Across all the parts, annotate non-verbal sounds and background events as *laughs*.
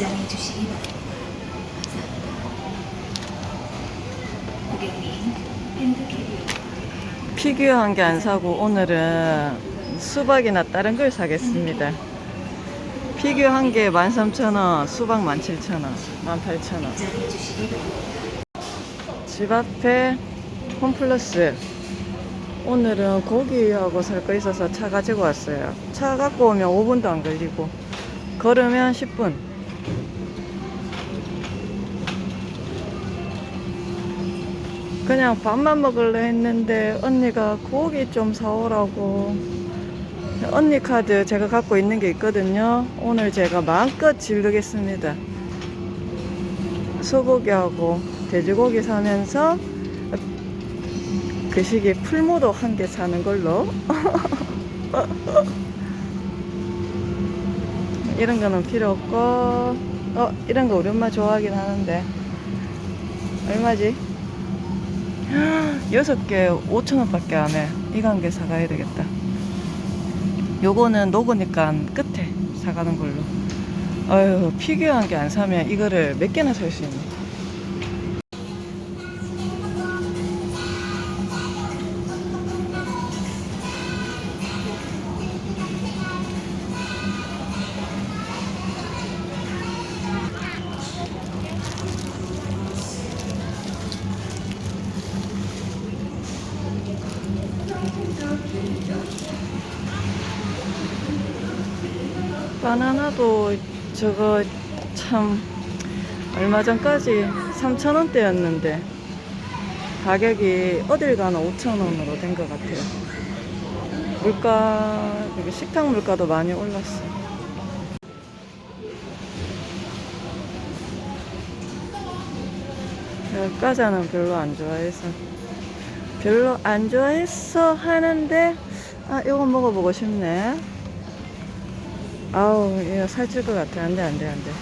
입장해 주시기 바랍니다. 감사합니다. 고객님, 핸드캐리어 피규어 한 개 안 사고 오늘은 수박이나 다른 걸 사겠습니다. 피규어 한 개에 13,000원, 수박 17,000원, 18,000원. 입장해 주시기 바랍니다. 집 앞에 홈플러스. 오늘은 고기하고 살 거 있어서 차 가지고 왔어요. 차 갖고 오면 5분도 안 걸리고, 걸으면 10분. 그냥 밥만 먹을래 했는데 언니가 고기 좀 사오라고. 언니 카드 제가 갖고 있는 게 있거든요. 오늘 제가 마음껏 지르겠습니다. 소고기하고 돼지고기 사면서 그 시기에 풀무도 한개 사는 걸로 *laughs* 이런 거는 필요 없고 어 이런 거 우리 엄마 좋아하긴 하는데 얼마지? *gasps* 여섯 개 5천 원밖에 안 해. 개 사가야 되겠다. 요거는 녹으니까 끝에 사가는 걸로. 아유 피규어 한개안 사면 이거를 몇 개나 살 수 있네. 바나나도 저거 참 얼마 전까지 3,000원대였는데 가격이 어딜 가나 5,000원으로 된 것 같아요. 물가, 식당 물가도 많이 올랐어. 제가 과자는 별로 안 좋아해서 별로 안 좋아했어 하는데 아 이거 먹어보고 싶네. 아우, 이거 살찔 것 같아. 안 돼, 안 돼, 안 돼.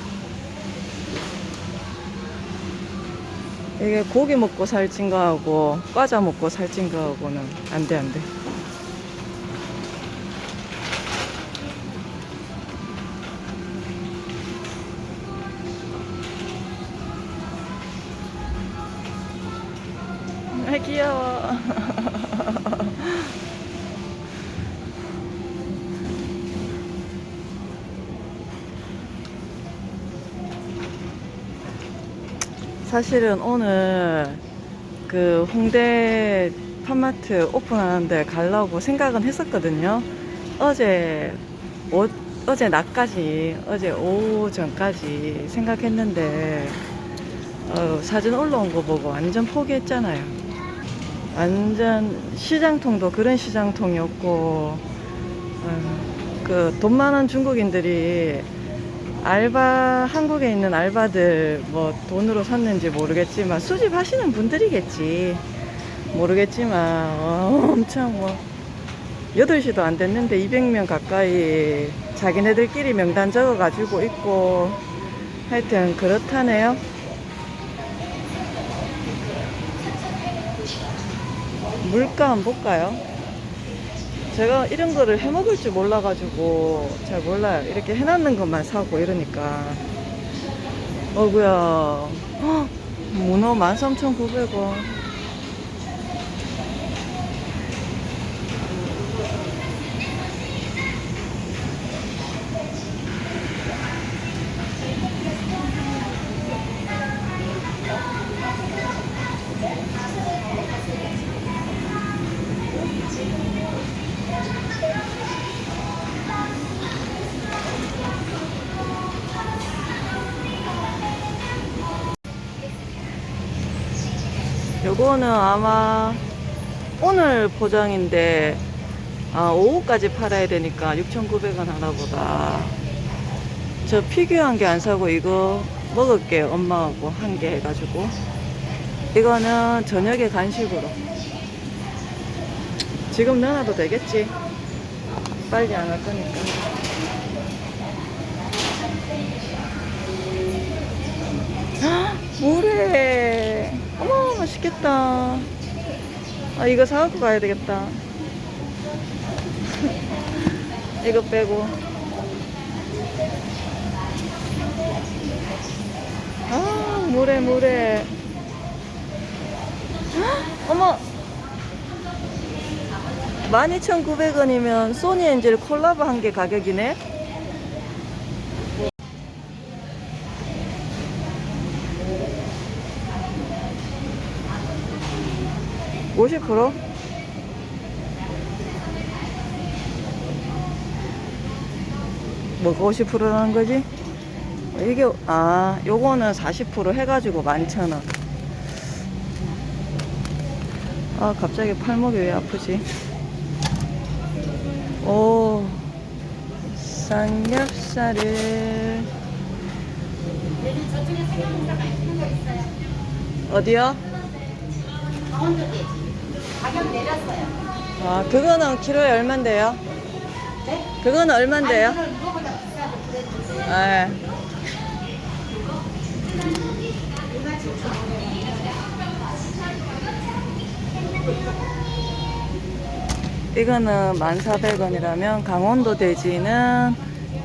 이게 고기 먹고 살찐 거하고, 과자 먹고 살찐 거하고는 안 돼, 안 돼. 아, 귀여워. *laughs* 사실은 오늘 그 홍대 팜마트 오픈하는데 가려고 생각은 했었거든요. 어제 오, 어제 낮까지 어제 오후 전까지 생각했는데 어, 사진 올라온 거 보고 완전 포기했잖아요. 완전 시장통도 그런 시장통이었고 어, 그돈 많은 중국인들이 알바 한국에 있는 알바들 뭐 돈으로 샀는지 모르겠지만 수집하시는 분들이겠지. 모르겠지만 어, 엄청 뭐. 8시도 안 됐는데 200명 가까이 자기네들끼리 명단 적어 가지고 있고. 하여튼 그렇다네요. 물가 한번 볼까요? 제가 이런 거를 해 먹을 줄 몰라가지고 잘 몰라요. 이렇게 해놨는 것만 사고 이러니까. 어구야. 헉, 문어 13,900원. 요거는 아마 오늘 포장인데 아, 오후까지 팔아야 되니까 6,900원 하나보다. 저 피규어 한 개 안 사고 이거 먹을게요 엄마하고 한 개 해가지고. 이거는 저녁에 간식으로. 지금 넣어놔도 되겠지? 빨리 안 할 거니까. 헉, 어머 맛있겠다 아 이거 사갖고 가야 되겠다 *laughs* 이거 빼고 아, 물에. 헉, *gasps* 어머! 12,900원이면 소니 엔젤 콜라보 한 개 가격이네? 오십 프로? 뭐가 50%라는 거지? 이게 아 요거는 40% 해가지고 11,000원 아 갑자기 팔목이 왜 아프지 오 삼겹살을. 어디요? 강원도. 가격 내렸어요. 아 그거는 키로에 얼만데요? 네? 그거는 얼만데요? 아니, 이거보다 비싸도 그래도 아, 이거는 1,400원이라면 강원도 돼지는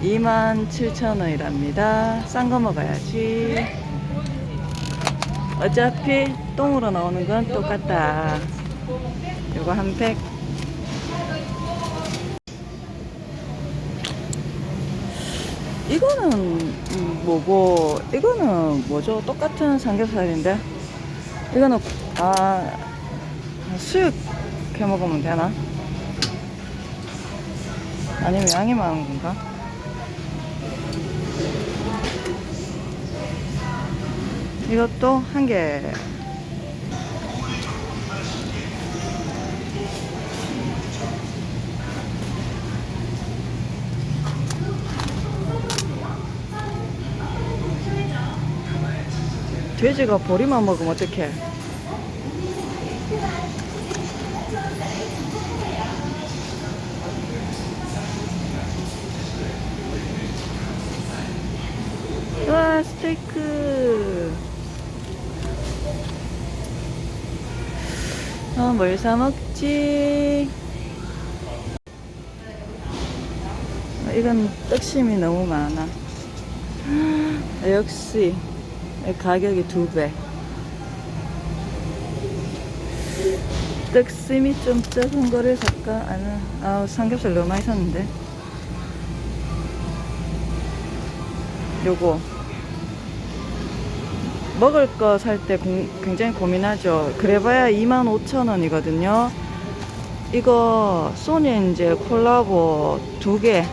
27,000원이랍니다. 싼 거 먹어야지. 어차피 똥으로 나오는 건 똑같다. 요거 한 팩. 이거는 음, 뭐고 이거는 뭐죠? 똑같은 삼겹살인데 이거는 아 수육 해 먹으면 되나? 아니면 양이 많은 건가? 이것도 한 개. 돼지가 보리만 먹으면 어떡해? 와 스테이크 어, 뭘 사먹지? 어, 이건 떡심이 너무 많아 *gasps* 아, 역시 가격이 두 배. 떡심이 좀 적은 거를 살까? 아니, 아 삼겹살 너무 많이 샀는데. 요거. 먹을 거 살 때 굉장히 고민하죠. 그래봐야 25,000원이거든요. 이거 소니 이제 콜라보 두 개,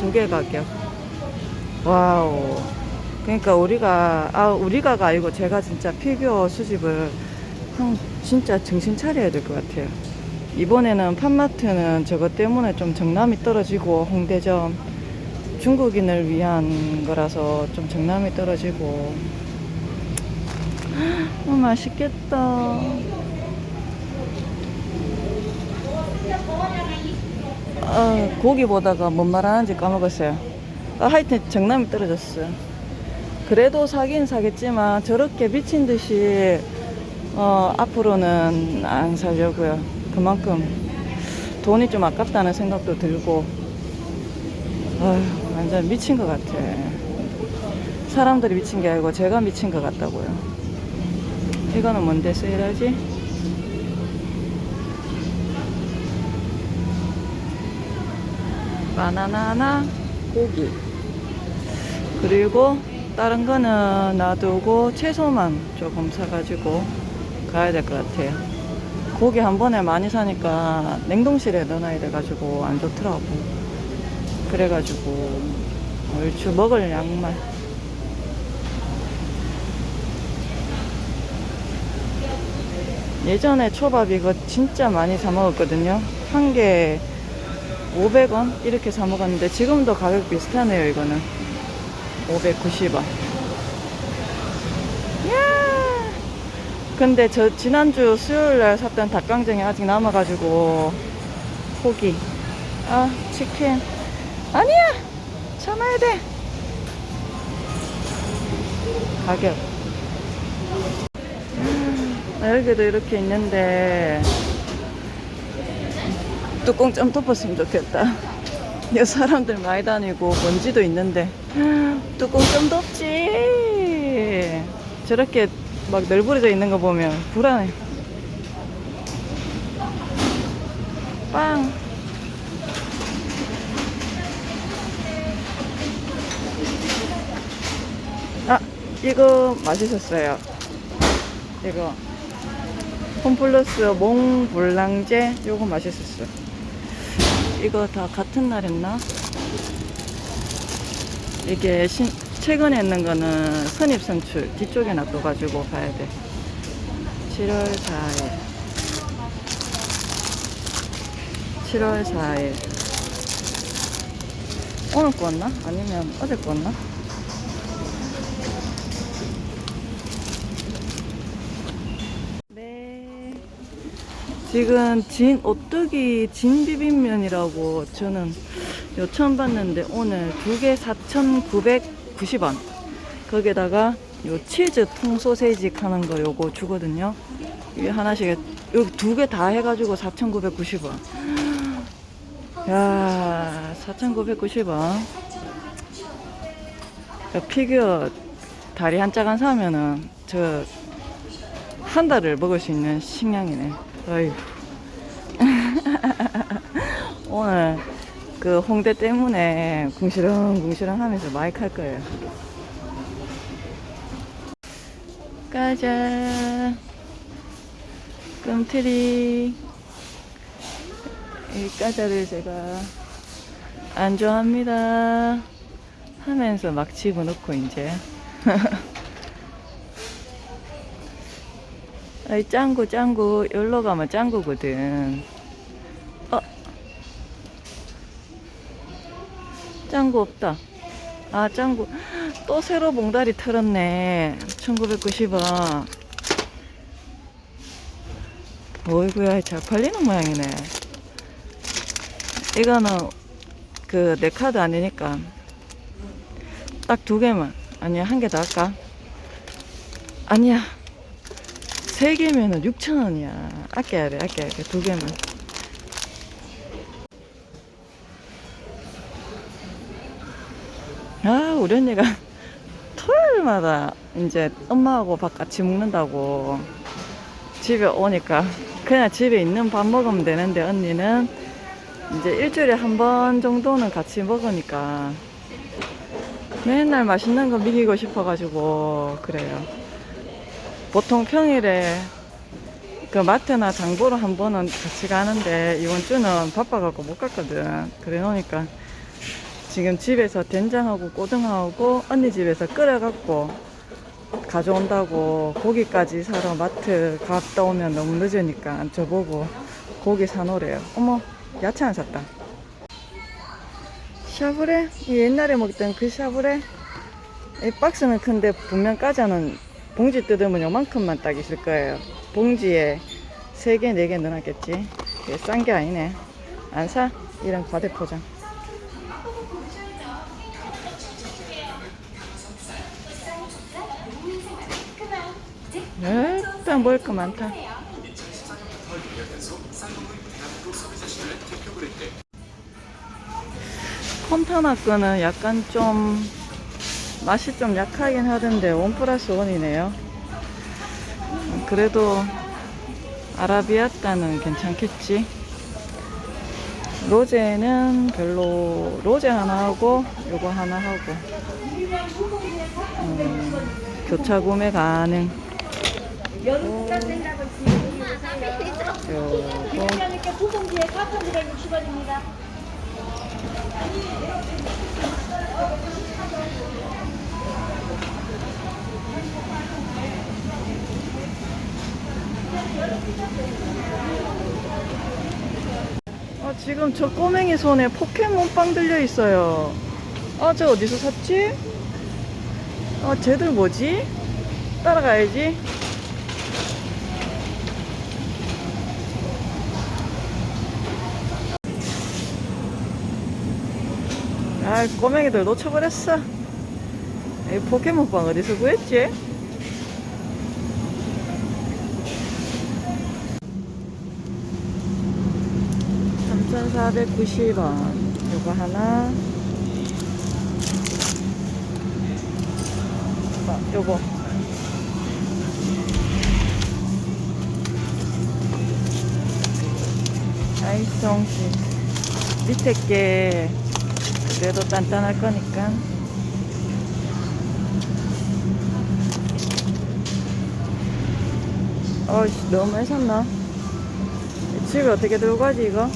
두 개 가격. 와우. 그러니까 우리가 아 우리가가 아니고 제가 진짜 피규어 수집을 한 진짜 정신 차려야 될 것 같아요. 이번에는 팜마트는 저것 때문에 좀 정남이 떨어지고 홍대점 중국인을 위한 거라서 좀 정남이 떨어지고 어, 맛있겠다. 아, 고기 보다가 뭔 말 하는지 까먹었어요. 아, 하여튼 정남이 떨어졌어요. 그래도 사긴 사겠지만 저렇게 미친 듯이 어, 앞으로는 안 사려고요. 그만큼 돈이 좀 아깝다는 생각도 들고 아휴, 완전 미친 것 같아. 사람들이 미친 게 아니고 제가 미친 것 같다고요. 이거는 뭔데 세일하지? 바나나 하나, 고기. 그리고 다른 거는 놔두고 채소만 조금 사가지고 가야 될 것 같아요. 고기 한 번에 많이 사니까 냉동실에 넣어놔야 돼가지고 안 좋더라고. 그래가지고 얼추 먹을 양만. 예전에 초밥 이거 진짜 많이 사 먹었거든요. 한 개 500원 이렇게 사 먹었는데 지금도 가격 비슷하네요 이거는 590원. 야! 근데 저 지난주 수요일 날 샀던 닭강정이 아직 남아가지고 포기. 아 치킨. 아니야! 참아야 돼! 가격. 음, 여기도 이렇게 있는데 뚜껑 좀 덮었으면 좋겠다. 여 사람들 많이 다니고 먼지도 있는데 뚜껑 좀. 사람들이 저렇게 막 널브러져 있는 거 보면 불안해. 빵. 아, 이거 맛있었어요. 이거. 홈플러스 몽블랑제 요거 맛있었어. 이거 다 같은 날 했나? 이게 신, 최근에 했는 거는 선입선출 뒤쪽에 놔둬가지고 봐야 돼. 7월 4일. 7월 4일. 오늘 거였나? 아니면 어제 거였나? 지금 진 오뚜기 진 비빔면이라고 저는 요 처음 봤는데 오늘 두 개 4,990원. 거기다가 요 치즈 통 소세지 하는 거 요거 주거든요. 이게 하나씩 여기 두 개 다 해가지고 4,990원. 야, 4,990원. 피규어 다리 한 짝안 사면은 저 한 달을 먹을 수 있는 식량이네. 아이고. *laughs* 오늘 그 홍대 때문에 궁시렁궁시렁 하면서 마이크 할 거예요. 가자. 끔트리. 이 과자를 제가 안 좋아합니다. 하면서 막 집어넣고 이제. *laughs* 아이 짱구 짱구 여기로 가면 짱구거든. 어. 짱구 없다. 아 짱구 또 새로 봉다리 털었네. 1990원. 어이구야 잘 팔리는 모양이네. 이거는 그 내 카드 아니니까 딱 두 개만 아니야 한 개 더 할까? 아니야 세 개면은 6천 원이야. 아껴야 돼 아껴야 돼. 두 개만 아 우리 언니가 *laughs* 토요일마다 이제 엄마하고 밥 같이 먹는다고 집에 오니까 그냥 집에 있는 밥 먹으면 되는데 언니는 이제 일주일에 한 번 정도는 같이 먹으니까 맨날 맛있는 거 먹이고 싶어가지고 그래요. 보통 평일에 그 마트나 장 보러 한 번은 같이 가는데 이번 주는 바빠갖고 못 갔거든. 그래 놓으니까 지금 집에서 된장하고 고등하고 언니 집에서 끓여갖고 가져온다고 고기까지 사러 마트 갔다 오면 너무 늦으니까 저보고 고기 사놓으래요. 어머 야채 안 샀다. 샤브레? 이 옛날에 먹던 그 샤브레? 이 박스는 큰데 분명 까자는 봉지 뜯으면 요만큼만 딱 있을 거예요. 봉지에 3개, 4개 넣어놨겠지. 싼 게 아니네. 안 사? 이런 과대 포장. 일단 먹을 거 많다. 콘타나 거는 약간 좀 맛이 좀 약하긴 하던데 원 플러스 원이네요. 그래도 아라비아따는 괜찮겠지. 로제는 별로 로제 하나 하고 요거 하나 하고 음, 교차 구매 가능. 요거 이렇게 두 봉지에 4,960원입니다. 아, 지금 저 꼬맹이 손에 포켓몬빵 들려 있어요. 아, 저 어디서 샀지? 아, 쟤들 뭐지? 따라가야지. 아, 꼬맹이들 놓쳐버렸어. 이 포켓몬빵 어디서 구했지? 삼천사백구십 원 요거 하나 아, 요거. 아이송씨. 밑에 게 그래도 단단할 거니까. 어이씨, 너무 샀나? 집에 어떻게 들고 가지, 이거?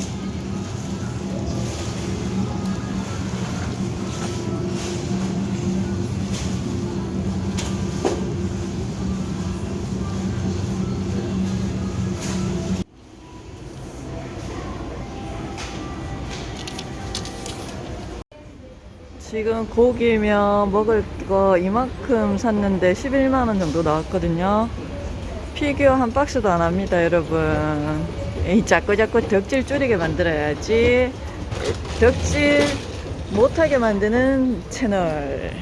지금 고기면 먹을 거 이만큼 샀는데 11만원 정도 나왔거든요. 피규어 한 박스도 안 합니다, 여러분. 에이, 자꾸 자꾸 덕질 줄이게 만들어야지. 덕질 못하게 만드는 채널.